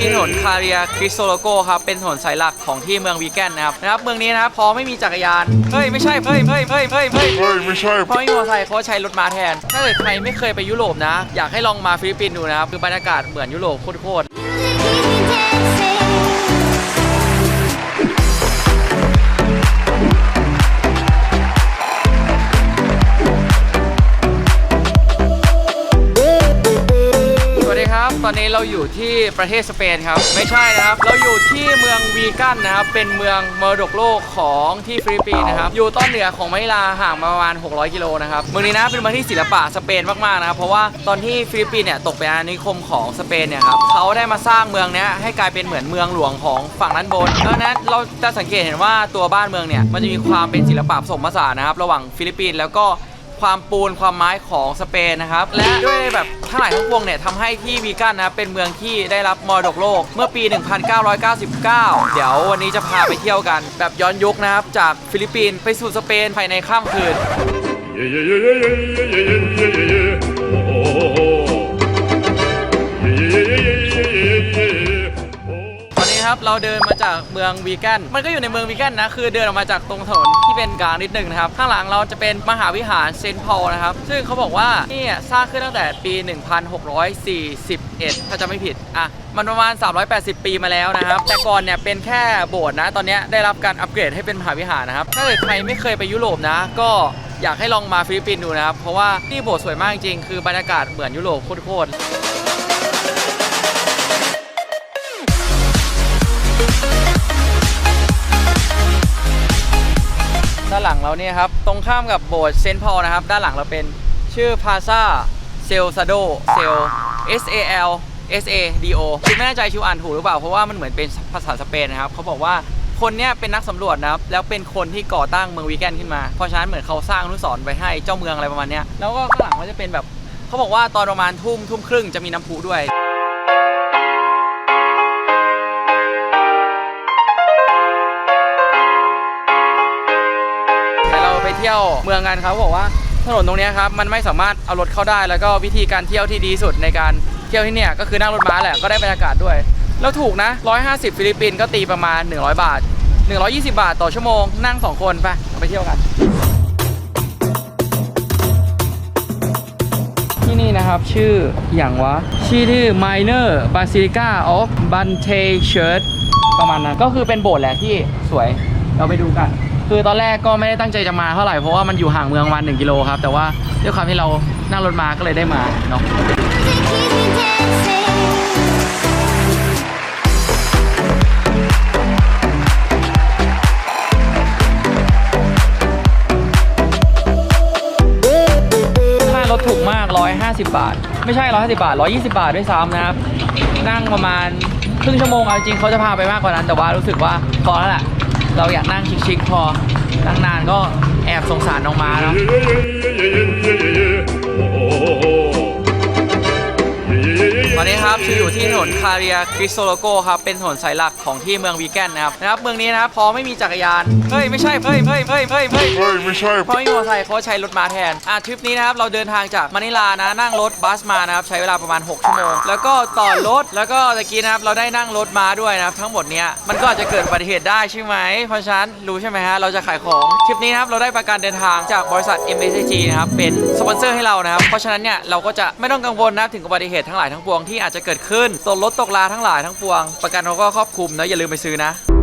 ที่ถนนคาเรียคริสโตโลโกครับเป็นถนนสายหลักของที่เมืองวีแกนนะครับนะครับเมืองนี้นะครับพอไม่มีจักรยานเฮ้ยไม่ใช่เฮ้ยเฮ้ยเฮ้ยเฮ้ยเฮ้ยเฮ้ยไม่ใช่เพราะไม่มีมอเตอร์ไซค์เขาใช้รถม้าแทน ถ้าเกิดใครไม่เคยไปยุโรปนะ อยากให้ลองมาฟิลิปปินส์ดูนะครับคือบรรยากาศเหมือนยุโรปโคตรๆ อนนี้เราอยู่ที่ประเทศสเปนครับ ไม่ใช่นะครับ เราอยู่ที่เมืองวีกันนะครับ เป็นเมืองมรดกโลกของที่ฟิลิปปินส์นะครับ อยู่ต้นเหนือของมะนิลาห่างประมาณ 600 กิโลนะครับ เมืองนี้นะเป็นเมืองที่ศิลปะสเปนมากๆนะครับ เพราะว่าตอนที่ฟิลิปปินส์เนี่ยตกเป็นอาณานิคมของสเปนเนี่ยครับเขาได้มาสร้างเมืองนี้ให้กลายเป็นเหมือนเมืองหลวงของฝั่งด้านบนดังนั้นเราจะสังเกตเห็นว่าตัวบ้านเมืองเนี่ยมันจะมีความเป็นศิลปะผสมผสานนะครับ ระหว่างฟิลิปปินส์แล้วก็ ความปูนความไม้ของสเปนนะครับ และด้วยแบบทั้งหลายทั้งปวงเนี่ยทำให้ที่วีกันนะครับเป็นเมืองที่ได้รับมรดกโลกเมื่อปี 1999 เดี๋ยววันนี้จะพาไปเที่ยวกัน แบบย้อนยุคนะครับ จากฟิลิปปินส์ไปสู่สเปนภายในข้ามคืน เราเดินมาจากเมืองวีแกนมันก็อยู่ในเมืองวีแกนนะ คือเดินออกมาจากตรงถนนที่เป็นกลางนิดหนึ่งนะครับ ข้างหลังเราจะเป็นมหาวิหารเซนต์พอลนะครับ ซึ่งเขาบอกว่านี่สร้างขึ้นตั้งแต่ปี 1641 ถ้าจะไม่ผิด อะ มันประมาณ 380 ปีมาแล้วนะครับ แต่ก่อนเนี่ยเป็นแค่โบสถ์นะ ตอนนี้ได้รับการอัปเกรดให้เป็นมหาวิหารนะครับ ถ้าเกิดใครไม่เคยไปยุโรปนะ ก็อยากให้ลองมาฟิลิปปินส์ดูนะครับ เพราะว่านี่โบสถ์สวยมากจริง คือบรรยากาศเหมือนยุโรปโคตรๆ ด้านหลังเราเนี่ยครับ ตรงข้ามกับโบสถ์เซนต์พอลนะครับ ด้านหลังเราเป็นชื่อพาซาเซลซาโดเซล S A L S A D O คือไม่แน่ใจชิวอ่านถูกหรือเปล่า เพราะว่ามันเหมือนเป็นภาษาสเปนนะครับ เขาบอกว่าคนเนี้ยเป็นนักสำรวจนะครับ แล้วเป็นคนที่ก่อตั้งเมืองวีแกนขึ้นมา เพราะฉะนั้นเหมือนเขาสร้างอนุสรณ์ไว้ให้เจ้าเมืองอะไรประมาณเนี้ยแล้วก็ข้างหลังก็จะเป็นแบบ เขาบอกว่าตอนประมาณทุ่มทุ่มครึ่งจะมีน้ำพุด้วย เดี๋ยวเราไปเที่ยวเมืองกันครับบอกว่าถนนตรงนี้ครับมันไม่สามารถเอารถเข้าได้ แล้วก็วิธีการเที่ยวที่ดีสุดในการเที่ยวที่เนี่ยก็คือนั่งรถม้าแหละก็ได้บรรยากาศด้วย แล้วถูกนะ 150 ฟิลิปปินส์ก็ตีประมาณ 100 บาท 120 บาทต่อชั่วโมงนั่ง 2 คนไปไปเที่ยวกัน ที่นี่นะครับชื่ออย่างวะชื่อที่ Minor Basilica of Bante Church ประมาณนั้นก็คือเป็นโบสถ์แหละที่สวยเราไปดูกัน คือตอนแรกก็ไม่ได้ตั้งใจจะมาเท่าไหร่เพราะว่ามันอยู่ห่างเมืองประมาณ1กิโลครับ แต่ว่าด้วยความที่เรานั่งรถมาก็เลยได้มาเนาะค่ารถถูกมาก 150 บาท ไม่ใช่ 150 บาท 120 บาทด้วยซ้ำนะครับ นั่งประมาณครึ่งชั่วโมงเอาจริงเขาจะพาไปมากกว่านั้น แต่ว่ารู้สึกว่าพอแล้วแหละ เราอยากนั่งชิคๆพอตั้งนานก็แอบสงสารน้องม้าเนาะตอนนี้ครับชื่อ อยู่ที่ถนนคาเรียคริสโตโลโกครับ เป็นถนนสายหลักของที่เมืองวีแกนนะครับนะครับ เมืองนี้นะครับพอไม่มีจักรยาน เฮ้ย ไม่ใช่ เฮ้ยเฮ้ยเฮ้ยเฮ้ยเฮ้ยเฮ้ยไม่ใช่เพราะไม่มีมอเตอร์ไซค์เขาใช้รถม้าแทน อะทริปนี้นะครับ เราเดินทางจากมะนิลานะ นั่งรถบัสมานะครับ ใช้เวลาประมาณ 6 ชั่วโมง แล้วก็ต่อรถ แล้วก็ตะกี้นะครับ เราได้นั่งรถม้าด้วยนะครับ ทั้งหมดเนี้ย มันก็อาจจะเกิดอุบัติเหตุได้ใช่ไหม เพราะฉะนั้นรู้ใช่ไหมฮะ เราจะขายของทริปนี้นะครับ เราได้ประกันเดินทางจากบริษัท m s g นะครับ เป็นสปอนเซอร์ให้เรานะครับ เพราะฉะนั้นเนี่ย เราก็จะไม่ต้องกังวลนะครับถึงอุบัติเหตุทั้งหลายทั้งปวงที่อาจจะเกิดขึ้นตกรถตกลาทั้งหลายทั้งปวง ประกันเขาก็ครอบคลุมนะอย่าลืมไปซื้อนะ